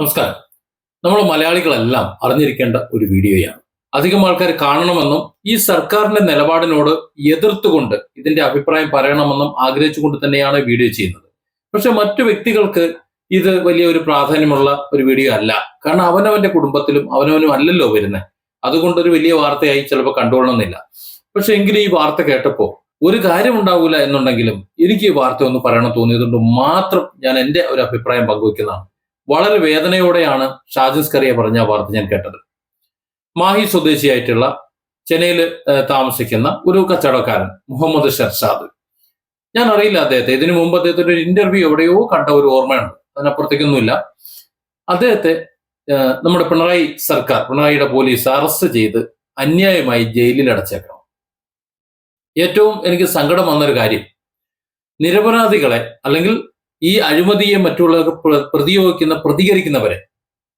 നമസ്കാരം. നമ്മൾ മലയാളികളെല്ലാം അറിഞ്ഞിരിക്കേണ്ട ഒരു വീഡിയോയാണ്. അധികം ആൾക്കാർ കാണണമെന്നും ഈ സർക്കാരിന്റെ നിലപാടിനോട് എതിർത്തുകൊണ്ട് ഇതിന്റെ അഭിപ്രായം പറയണമെന്നും ആഗ്രഹിച്ചുകൊണ്ട് തന്നെയാണ് വീഡിയോ ചെയ്യുന്നത്. പക്ഷെ മറ്റു വ്യക്തികൾക്ക് ഇത് വലിയ ഒരു പ്രാധാന്യമുള്ള ഒരു വീഡിയോ അല്ല. കാരണം അവനവന്റെ കുടുംബത്തിലും അവനവനും അല്ലല്ലോ വരുന്നത് അതുകൊണ്ട് ഒരു വലിയ വാർത്തയായി ചിലപ്പോൾ കണ്ടുകൊള്ളണമെന്നില്ല. പക്ഷെ എങ്കിലും ഈ വാർത്ത കേട്ടപ്പോൾ ഒരു കാര്യം ഉണ്ടാവില്ല എന്നുണ്ടെങ്കിലും എനിക്ക് ഈ വാർത്ത ഒന്ന് പറയണം തോന്നിയതുകൊണ്ട് മാത്രം ഞാൻ എന്റെ ഒരു അഭിപ്രായം പങ്കുവയ്ക്കുന്നതാണ്. വളരെ വേദനയോടെയാണ് ഷാജിസ് കറിയ പറഞ്ഞ വാർത്ത ഞാൻ കേട്ടത്. മാഹി സ്വദേശിയായിട്ടുള്ള ചെന്നൈയിൽ താമസിക്കുന്ന ഒരു കച്ചവടക്കാരൻ മുഹമ്മദ് ഷർഷാദ്. ഞാൻ അറിയില്ല അദ്ദേഹത്തെ. ഇതിനു മുമ്പ് അദ്ദേഹത്തിന്റെ ഒരു ഇന്റർവ്യൂ എവിടെയോ കണ്ട ഒരു ഓർമ്മയുണ്ട്. അതിനപ്പുറത്തേക്കൊന്നുമില്ല. അദ്ദേഹത്തെ നമ്മുടെ പിണറായി സർക്കാർ പിണറായിയുടെ പോലീസ് അറസ്റ്റ് ചെയ്ത് അന്യായമായി ജയിലിൽ അടച്ചേക്കണം. ഏറ്റവും എനിക്ക് സങ്കടം വന്നൊരു കാര്യം നിരപരാധികളെ അല്ലെങ്കിൽ ഈ അഴിമതിയെ മറ്റുള്ളവർക്ക് പ്ര- പ്രതിയോഗിക്കുന്ന പ്രതികരിക്കുന്നവരെ.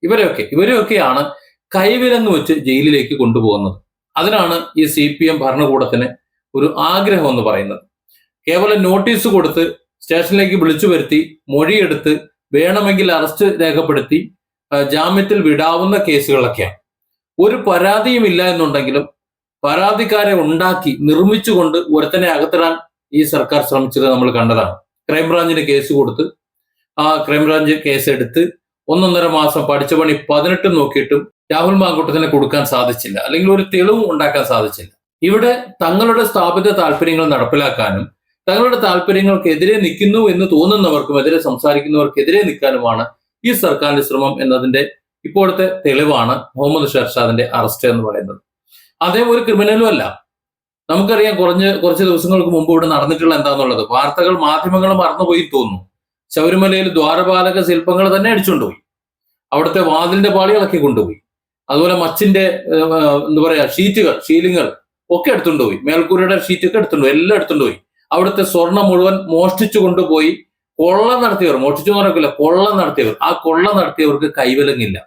ഇവരെയൊക്കെ ഇവരെയൊക്കെയാണ് കൈവിലങ്ങ് വെച്ച് ജയിലിലേക്ക് കൊണ്ടുപോകുന്നത്. അതിനാണ് ഈ സി പി എം ഭരണകൂടത്തിന് ഒരു ആഗ്രഹം എന്ന് പറയുന്നത്. കേവലം നോട്ടീസ് കൊടുത്ത് സ്റ്റേഷനിലേക്ക് വിളിച്ചു വരുത്തി മൊഴിയെടുത്ത് വേണമെങ്കിൽ അറസ്റ്റ് രേഖപ്പെടുത്തി ജാമ്യത്തിൽ വിടാവുന്ന കേസുകളൊക്കെയാണ്. ഒരു പരാതിയും ഇല്ല എന്നുണ്ടെങ്കിലും പരാതിക്കാരെ ഉണ്ടാക്കി നിർമ്മിച്ചുകൊണ്ട് ഒരുത്തനെ അകത്തിടാൻ ഈ സർക്കാർ ശ്രമിച്ചത് നമ്മൾ കണ്ടതാണ്. ക്രൈംബ്രാഞ്ചിന് കേസ് കൊടുത്ത് ആ ക്രൈംബ്രാഞ്ച് കേസ് എടുത്ത് ഒന്നൊന്നര മാസം പഠിച്ച പണി പതിനെട്ടും നോക്കിയിട്ടും രാഹുൽ മാങ്കൂട്ടത്തിനെ കൊടുക്കാൻ സാധിച്ചില്ല. അല്ലെങ്കിൽ ഒരു തെളിവും ഉണ്ടാക്കാൻ സാധിച്ചില്ല. ഇവിടെ തങ്ങളുടെ സ്ഥാപിത താല്പര്യങ്ങൾ നടപ്പിലാക്കാനും തങ്ങളുടെ താല്പര്യങ്ങൾക്കെതിരെ നിൽക്കുന്നു എന്ന് തോന്നുന്നവർക്കും എതിരെ സംസാരിക്കുന്നവർക്കെതിരെ നിൽക്കാനുമാണ് ഈ സർക്കാരിന്റെ ശ്രമം എന്നതിന്റെ ഇപ്പോഴത്തെ തെളിവാണ് മുഹമ്മദ് ഷർഷാദിന്റെ അറസ്റ്റ് എന്ന് പറയുന്നത്. അദ്ദേഹം ഒരു ക്രിമിനലും അല്ല. നമുക്കറിയാം കുറഞ്ഞ കുറച്ച് ദിവസങ്ങൾക്ക് മുമ്പ് ഇവിടെ നടന്നിട്ടുള്ള എന്താന്നുള്ളത്. വാർത്തകൾ മാധ്യമങ്ങൾ മറന്നുപോയി തോന്നുന്നു. ശബരിമലയിൽ ദ്വാരപാലക ശില്പങ്ങൾ തന്നെ അടിച്ചുകൊണ്ടുപോയി. അവിടുത്തെ വാതിലിന്റെ പാളി ഇളക്കി കൊണ്ടുപോയി. അതുപോലെ മച്ചിന്റെ എന്താ പറയാ ഷീറ്റുകൾ ഷീലിങ്ങൾ ഒക്കെ എടുത്തുകൊണ്ടുപോയി. മേൽക്കൂരയുടെ ഷീറ്റൊക്കെ എടുത്തുകൊണ്ടുപോയി. എല്ലാം എടുത്തുകൊണ്ടുപോയി. അവിടുത്തെ സ്വർണം മുഴുവൻ മോഷ്ടിച്ചു കൊണ്ടുപോയി. കൊള്ള നടത്തിയവർ മോഷ്ടിച്ചു പറയില്ല കൊള്ള നടത്തിയവർ. ആ കൊള്ള നടത്തിയവർക്ക് കൈവലങ്ങില്ല.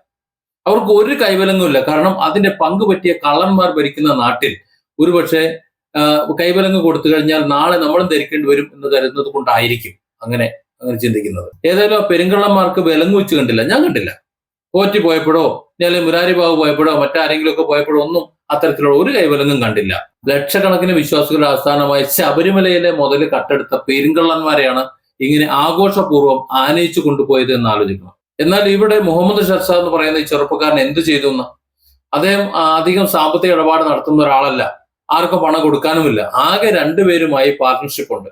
അവർക്ക് ഒരു കൈവലങ്ങുമില്ല കാരണം അതിന്റെ പങ്ക് പറ്റിയ കള്ളന്മാർ ഭരിക്കുന്ന നാട്ടിൽ ഒരുപക്ഷെ ആ, കൈവലങ്ങ് കൊടുത്തു കഴിഞ്ഞാൽ നാളെ നമ്മളും ധരിക്കേണ്ടി വരും എന്ന് കരുതുന്നത് കൊണ്ടായിരിക്കും അങ്ങനെ അങ്ങനെ ചിന്തിക്കുന്നത്. ഏതായാലും ആ പെരുങ്കള്ളന്മാർക്ക് വിലങ്ങ് വെച്ച് കണ്ടില്ല. ഞാൻ കണ്ടില്ല. കോറ്റി പോയപ്പോഴോ അല്ലെങ്കിൽ മുരാരി ബാബു പോയപ്പോഴോ മറ്റാരെങ്കിലും ഒക്കെ പോയപ്പോഴോ ഒന്നും അത്തരത്തിലുള്ള ഒരു കൈവലങ്ങും കണ്ടില്ല. ലക്ഷക്കണക്കിന് വിശ്വാസികളുടെ ആസ്ഥാനമായി ശബരിമലയിലെ മുതൽ കട്ടെടുത്ത പെരുങ്കള്ളന്മാരെയാണ് ഇങ്ങനെ ആഘോഷപൂർവം ആനയിച്ചു കൊണ്ടുപോയത് എന്ന് ആലോചിക്കണം. എന്നാൽ ഇവിടെ മുഹമ്മദ് ഷർഷാ എന്ന് പറയുന്ന ഈ ചെറുപ്പക്കാരൻ എന്ത് ചെയ്തു എന്ന്? അദ്ദേഹം അധികം സാമ്പത്തിക ഇടപാട് നടത്തുന്ന ഒരാളല്ല. ആർക്കും പണം കൊടുക്കാനുമില്ല. ആകെ രണ്ടുപേരുമായി പാർട്ട്ണർഷിപ്പ് ഉണ്ട്.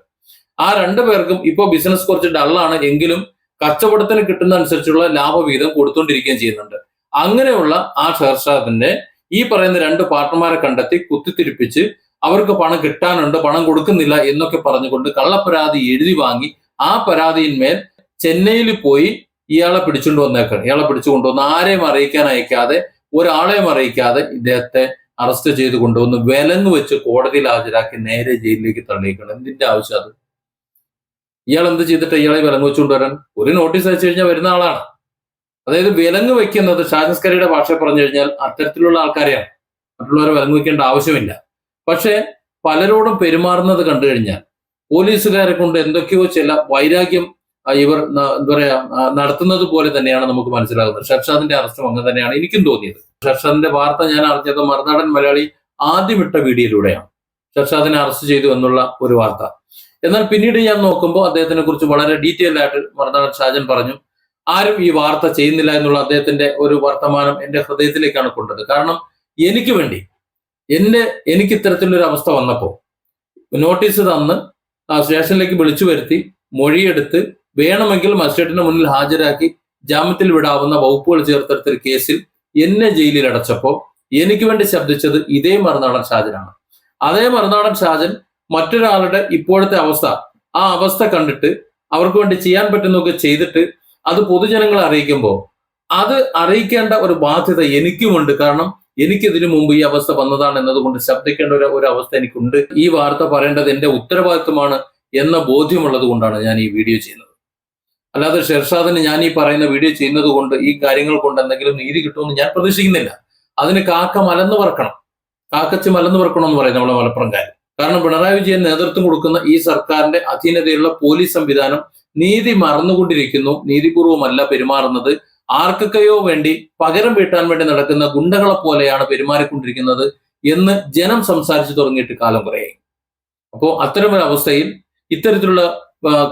ആ രണ്ടു പേർക്കും ഇപ്പൊ ബിസിനസ് കുറച്ച് ഡള്ളാണ് എങ്കിലും കച്ചവടത്തിന് കിട്ടുന്ന അനുസരിച്ചുള്ള ലാഭവീതം കൊടുത്തുകൊണ്ടിരിക്കുകയും ചെയ്യുന്നുണ്ട്. അങ്ങനെയുള്ള ആ ഷെർഷാദിന്റെ ഈ പറയുന്ന രണ്ട് പാർട്ട്ണർമാരെ കണ്ടെത്തി കുത്തിത്തിരിപ്പിച്ച് അവർക്ക് പണം കിട്ടാനുണ്ട് പണം കൊടുക്കുന്നില്ല എന്നൊക്കെ പറഞ്ഞുകൊണ്ട് കള്ളപ്പരാതി എഴുതി വാങ്ങി ആ പരാതിയിന്മേൽ ചെന്നൈയിൽ പോയി ഇയാളെ പിടിച്ചുകൊണ്ട് വന്നേക്കാണ്. ഇയാളെ പിടിച്ചു കൊണ്ടുവന്ന് ആരെയും അറിയിക്കാൻ അയക്കാതെ ഒരാളെയും അറിയിക്കാതെ ഇദ്ദേഹത്തെ അറസ്റ്റ് ചെയ്ത് കൊണ്ടുവന്ന് വിലങ്ങ് വെച്ച് കോടതിയിൽ ഹാജരാക്കി നേരെ ജയിലിലേക്ക് തള്ളിയേക്കണം. എന്തിന്റെ ആവശ്യം അത്? ഇയാൾ എന്ത് ചെയ്തിട്ട് ഇയാളെ വിലങ്ങ് വെച്ചുകൊണ്ടുവരാൻ ഒരു നോട്ടീസ് അയച്ചു കഴിഞ്ഞാൽ വരുന്ന ആളാണ്. അതായത് വിലങ്ങ് വെക്കുന്നത് ഷാജസ്കറിയുടെ ഭാഷ പറഞ്ഞു കഴിഞ്ഞാൽ അത്തരത്തിലുള്ള ആൾക്കാരെയാണ്. മറ്റുള്ളവരെ വിലങ്ങ് വെക്കേണ്ട ആവശ്യമില്ല. പക്ഷേ പലരോടും പെരുമാറുന്നത് കണ്ടു കഴിഞ്ഞാൽ പോലീസുകാരെ കൊണ്ട് എന്തൊക്കെയോ ചില വൈരാഗ്യം ഇവർ എന്താ പറയാ നടത്തുന്നത് പോലെ തന്നെയാണ് നമുക്ക് മനസ്സിലാകുന്നത്. ഷർഷാദിന്റെ അറസ്റ്റും അങ്ങനെ തന്നെയാണ് എനിക്കും തോന്നിയത്. ഷർഷാദിന്റെ വാർത്ത ഞാൻ അറിഞ്ഞത് മറുനാടൻ മലയാളി ആദ്യം ഇട്ട വീഡിയോയിലൂടെയാണ്. ഷർഷാദിനെ അറസ്റ്റ് ചെയ്തു എന്നുള്ള ഒരു വാർത്ത. എന്നാൽ പിന്നീട് ഞാൻ നോക്കുമ്പോൾ അദ്ദേഹത്തിനെ കുറിച്ച് വളരെ ഡീറ്റെയിൽ ആയിട്ട് മറുനാടൻ ഷാജൻ പറഞ്ഞു. ആരും ഈ വാർത്ത ചെയ്യുന്നില്ല എന്നുള്ള അദ്ദേഹത്തിന്റെ ഒരു വർത്തമാനം എന്റെ ഹൃദയത്തിലേക്കാണ് കൊണ്ടത്. കാരണം എനിക്ക് വേണ്ടി എന്റെ എനിക്ക് ഇത്തരത്തിലൊരു അവസ്ഥ വന്നപ്പോൾ നോട്ടീസ് തന്ന് സ്റ്റേഷനിലേക്ക് വിളിച്ചു വരുത്തി മൊഴിയെടുത്ത് വേണമെങ്കിൽ മജിസ്ട്രേറ്റിന് മുന്നിൽ ഹാജരാക്കി ജാമ്യത്തിൽ വിടാവുന്ന വകുപ്പുകൾ ചേർത്തെടുത്തൊരു കേസിൽ എന്നെ ജയിലിൽ അടച്ചപ്പോൾ എനിക്ക് വേണ്ടി ശബ്ദിച്ചത് ഇതേ മറുനാടൻ ഷാജനാണ്. അതേ മറുനാടൻ ഷാജൻ മറ്റൊരാളുടെ ഇപ്പോഴത്തെ അവസ്ഥ ആ അവസ്ഥ കണ്ടിട്ട് അവർക്ക് വേണ്ടി ചെയ്യാൻ പറ്റുന്നതൊക്കെ ചെയ്തിട്ട് അത് പൊതുജനങ്ങളെ അറിയിക്കുമ്പോൾ അത് അറിയിക്കേണ്ട ഒരു ബാധ്യത എനിക്കുമുണ്ട്. കാരണം എനിക്കിതിനു മുമ്പ് ഈ അവസ്ഥ വന്നതാണ് എന്നതുകൊണ്ട് ശബ്ദിക്കേണ്ട ഒരു ഒരു അവസ്ഥ എനിക്കുണ്ട്. ഈ വാർത്ത പറയേണ്ടത് എന്റെ ഉത്തരവാദിത്വമാണ് എന്ന ബോധ്യമുള്ളത് കൊണ്ടാണ് ഞാൻ ഈ വീഡിയോ ചെയ്യുന്നത്. അല്ലാതെ ഷെർഷാദിന് ഞാൻ ഈ പറയുന്ന വീഡിയോ ചെയ്യുന്നത് കൊണ്ട് ഈ കാര്യങ്ങൾ കൊണ്ട് എന്തെങ്കിലും നീതി കിട്ടുമെന്ന് ഞാൻ പ്രതീക്ഷിക്കുന്നില്ല. അതിന് കാക്ക മലന്ന് പറക്കണം. കാക്കച്ച് മലന്ന് പറക്കണം എന്ന് പറയും നമ്മളെ മലപ്പുറംകാർ കാരണം പിണറായി വിജയൻ നേതൃത്വം കൊടുക്കുന്ന ഈ സർക്കാരിന്റെ അധീനതയുള്ള പോലീസ് സംവിധാനം നീതി മറന്നുകൊണ്ടിരിക്കുന്നു. നീതിപൂർവമല്ല പെരുമാറുന്നത്. ആർക്കൊക്കെയോ വേണ്ടി പകരം വീട്ടാൻ വേണ്ടി നടക്കുന്ന ഗുണ്ടകളെ പോലെയാണ് പെരുമാറിക്കൊണ്ടിരിക്കുന്നത് എന്ന് ജനം സംസാരിച്ചു തുടങ്ങിയിട്ട് കാലം കുറയായി. അപ്പോൾ അത്തരമൊരു അവസ്ഥയിൽ ഇത്തരത്തിലുള്ള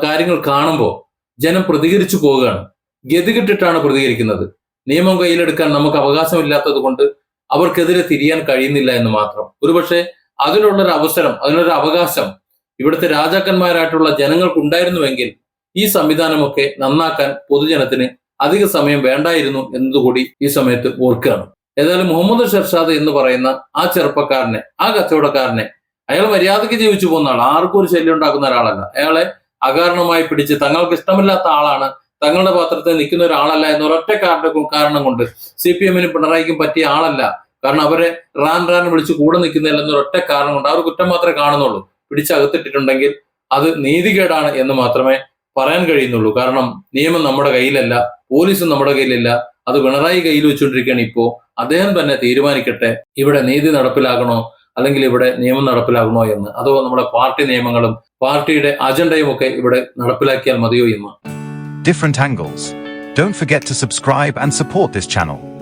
കാര്യങ്ങൾ കാണുമ്പോൾ ജനം പ്രതികരിച്ചു പോവുകയാണ്. ഗതികെട്ടിട്ടാണ് പ്രതികരിക്കുന്നത്. നിയമം കയ്യിലെടുക്കാൻ നമുക്ക് അവകാശമില്ലാത്തത് കൊണ്ട് അവർക്കെതിരെ തിരിയാൻ കഴിയുന്നില്ല എന്ന് മാത്രം. ഒരുപക്ഷെ അതിനുള്ളൊരു അവസരം അതിനൊരു അവകാശം ഇവിടുത്തെ രാജാക്കന്മാരായിട്ടുള്ള ജനങ്ങൾക്ക് ഉണ്ടായിരുന്നുവെങ്കിൽ ഈ സംവിധാനമൊക്കെ നന്നാക്കാൻ പൊതുജനത്തിന് അധിക സമയം വേണ്ടായിരുന്നു എന്നതുകൂടി ഈ സമയത്ത് ഓർക്കുകയാണ്. ഏതായാലും മുഹമ്മദ് ഷർഷാദ് എന്ന് പറയുന്ന ആ ചെറുപ്പക്കാരനെ ആ കച്ചവടക്കാരനെ അയാൾ മര്യാദയ്ക്ക് ജീവിച്ചു പോകുന്ന ആൾ ആർക്കും ഒരു ശല്യം ഉണ്ടാക്കുന്ന ഒരാളല്ല. അയാളെ അകാരണമായി പിടിച്ച് തങ്ങൾക്ക് ഇഷ്ടമില്ലാത്ത ആളാണ് തങ്ങളുടെ പാത്രത്തിൽ നിൽക്കുന്ന ഒരാളല്ല എന്ന ഒരൊറ്റ കാരണം കൊണ്ട് സി പി എമ്മിനും പിണറായിക്കും പറ്റിയ ആളല്ല. കാരണം അവരെ റാൻ റാൻ വിളിച്ച് കൂടെ നിൽക്കുന്നില്ല എന്നൊരൊറ്റ കാരണം കൊണ്ട് അവർ കുറ്റം മാത്രമേ കാണുന്നുള്ളൂ. പിടിച്ചകത്തിട്ടിട്ടുണ്ടെങ്കിൽ അത് നീതികേടാണ് എന്ന് മാത്രമേ പറയാൻ കഴിയുന്നുള്ളൂ. കാരണം നിയമം നമ്മുടെ കയ്യിലല്ല പോലീസും നമ്മുടെ കയ്യിലില്ല. അത് പിണറായി കയ്യിൽ വെച്ചുകൊണ്ടിരിക്കുകയാണ് ഇപ്പോ അദ്ദേഹം തന്നെ തീരുമാനിക്കട്ടെ ഇവിടെ നീതി നടപ്പിലാകണോ അല്ലെങ്കിൽ ഇവിടെ നിയമം നടപ്പിലാകണോ എന്ന്. അതോ നമ്മുടെ പാർട്ടി നിയമങ്ങളും പാർട്ടിയുടെ അജണ്ടയും ഒക്കെ ഇവിടെ നടപ്പിലാക്കിയാൽ മതിയോ എന്ന്. Different angles don't forget to subscribe and support this channel.